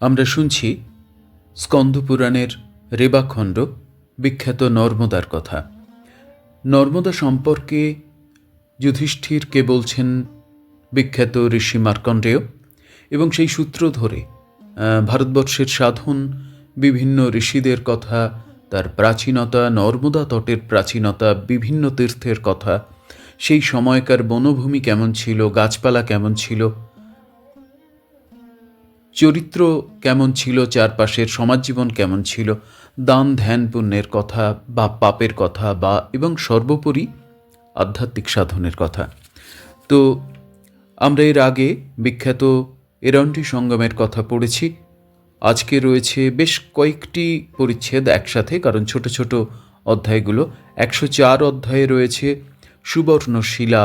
আমরা শুনছি স্কন্দপুরাণের রেবাখণ্ড, বিখ্যাত নর্মদার কথা। নর্মদা সম্পর্কে যুধিষ্ঠিরকে বলছেন বিখ্যাত ঋষি মার্কণ্ডেয় এবং সেই সূত্র ধরে ভারতবর্ষের সাধন বিভিন্ন ঋষিদের কথা, তার প্রাচীনতা, নর্মদা তটের প্রাচীনতা, বিভিন্ন তীর্থের কথা, সেই সময়কার বনভূমি কেমন ছিল, গাছপালা কেমন ছিল চরিত্র কেমন ছিল, চারপাশের সমাজ জীবন কেমন ছিল, দান ধ্যান পুণ্যের কথা বা পাপের কথা বা এবং সর্বোপরি আধ্যাত্মিক সাধনের কথা। তো আমরা এর আগে বিখ্যাত এরন্টি সঙ্গমের কথা পড়েছি। আজকে রয়েছে বেশ কয়েকটি পরিচ্ছেদ একসাথে, কারণ ছোট ছোট অধ্যায়গুলো। একশো চার অধ্যায়ে রয়েছে সুবর্ণশিলা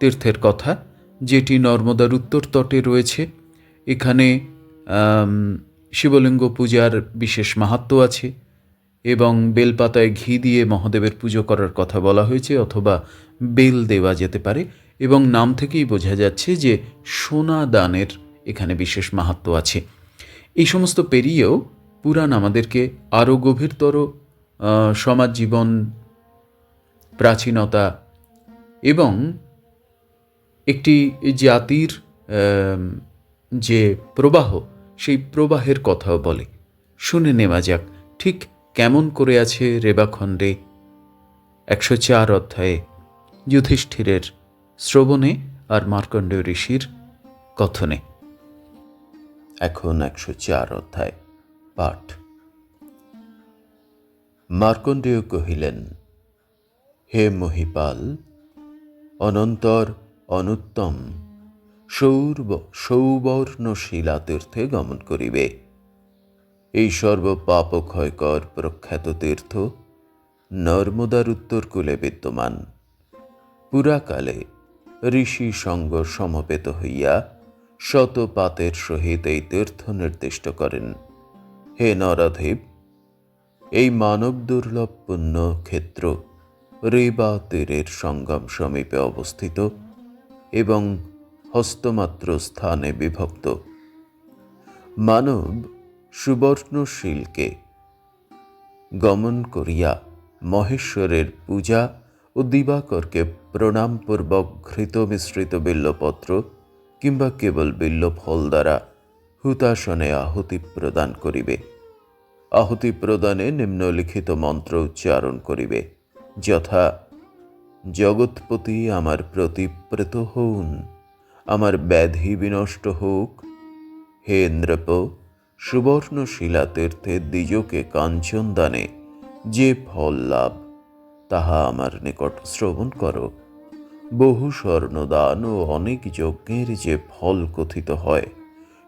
তীর্থের কথা, যেটি নর্মদার উত্তর তটে রয়েছে। এখানে শিবলিঙ্গ পূজার বিশেষ মাহাত্ম্য আছে এবং বেলপাতায় ঘি দিয়ে মহাদেবের পুজো করার কথা বলা হয়েছে অথবা বেল দেওয়া যেতে পারে এবং নাম থেকেই বোঝা যাচ্ছে যে সোনা দানের এখানে বিশেষ মাহাত্ম্য আছে। এই সমস্ত পেরিয়েও পুরাণ আমাদেরকে আরও গভীরতর সমাজ জীবন প্রাচীনতা এবং একটি জাতির যে প্রবাহ, সেই প্রবাহের কথাও বলে। শুনে নেওয়া যাক, ঠিক কেমন করে আছে রেবাখণ্ডে একশো চার অধ্যায়ে যুধিষ্ঠিরের শ্রবণে আর মার্কণ্ডেয় ঋষির কথনে। এখন একশো চার অধ্যায়, পাঠ। মার্কণ্ডেয় কহিলেন, হে মহিপাল, অনন্তর অনুত্তম সৌর্ব সৌবর্ণ শিলাতীর্থে গমন করিবে। এই সর্বপাপ ক্ষয়কর প্রখ্যাত তীর্থ নর্মদার উত্তরকূলে বিদ্যমান। পুরাকালে ঋষি সঙ্গ সমবেত হইয়া শতপাতের সহিত এই তীর্থ নির্দিষ্ট করেন। হে নরাধীব, এই মানব দুর্লভ পুণ্য ক্ষেত্র রেবা তীরের সঙ্গম সমীপে অবস্থিত এবং হস্তমাত্র স্থানে বিভক্ত। মানব সুবর্ণ সুবর্ণশীলকে গমন করিয়া মহেশ্বরের পূজা ও দিবাকরকে প্রণামপূর্বক ঘৃত মিশ্রিত বিল্লপত্র কিংবা কেবল বিল্ল ফল দ্বারা হুতাসনে আহুতি প্রদান করিবে। আহুতি প্রদানে নিম্নলিখিত মন্ত্র উচ্চারণ করিবে, যথা, জগৎপতি আমার প্রতি প্রত হউন আমার ব্যাধি বিনষ্ট হোক। হে ইন্দ্রপ সুবর্ণ শিলাতীর্থে দ্বিজকে কাঞ্চন দানে যে ফল লাভ, তাহা আমার নিকট শ্রবণ করো। বহু স্বর্ণদান ও অনেক যজ্ঞের যে ফল কথিত হয়,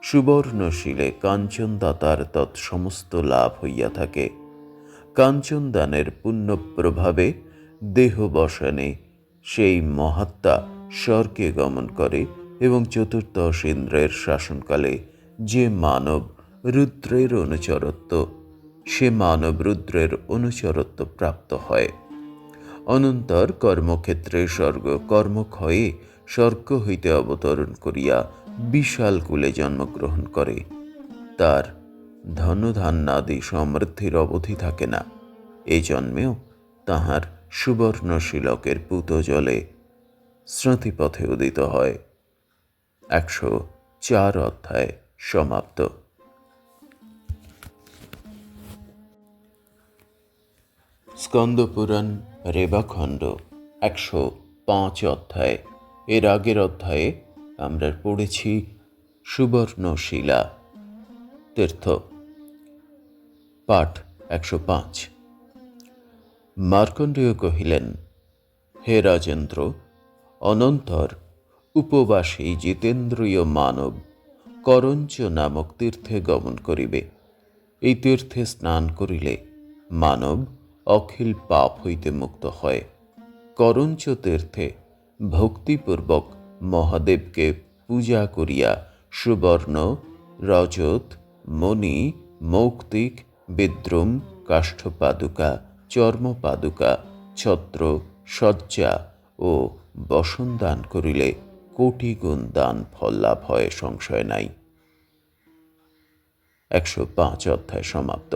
সুবর্ণশীলে কাঞ্চনদাতার তৎসমস্ত লাভ হইয়া থাকে। কাঞ্চন দানের পুণ্য প্রভাবে দেহ বসানে সেই মহাত্মা স্বর্গে গমন করে এবং চতুর্দশ ইন্দ্রের শাসনকালে যে মানব রুদ্রের অনুচরত্ব, সে মানব রুদ্রের অনুচরত্ব প্রাপ্ত হয়। অনন্তর কর্মক্ষেত্রে স্বর্গ কর্মক্ষয়ে স্বর্গ হইতে অবতরণ করিয়া বিশাল কুলে জন্মগ্রহণ করে। তার ধনধান্যাদি সমৃদ্ধির অবধি থাকে না। এই জন্মেও তাহার সুবর্ণ শিলকের পুত জলে স্মৃতিপথে উদিত হয়। একশো চার অধ্যায় সমাপ্ত। স্কন্দপুরাণ রেবাখণ্ড একশো পাঁচ অধ্যায়। এর আগের অধ্যায়ে আমরা পড়েছি সুবর্ণশিলা তীর্থ। পাঠ একশো পাঁচ। মার্কণ্ডেয় কহিলেন, হে রাজেন্দ্র, অনন্তর উপবাসী জিতেন্দ্রীয় মানব করঞ্চ নামক তীর্থে গমন করিবে। এই তীর্থে স্নান করিলে মানব অখিল পাপ হইতে মুক্ত হয়। করঞ্চ তীর্থে ভক্তিপূর্বক মহাদেবকে পূজা করিয়া সুবর্ণ, রজত, মণি, মৌক্তিক, বিদ্রুম, কাষ্ঠপাদুকা, চর্মপাদুকা, ছত্র সজ্জা ও বসন দান করিলে কোটি গুণ দান ফল লাভ হয় সংশয় নাই। একশো পাঁচ অধ্যায় সমাপ্ত।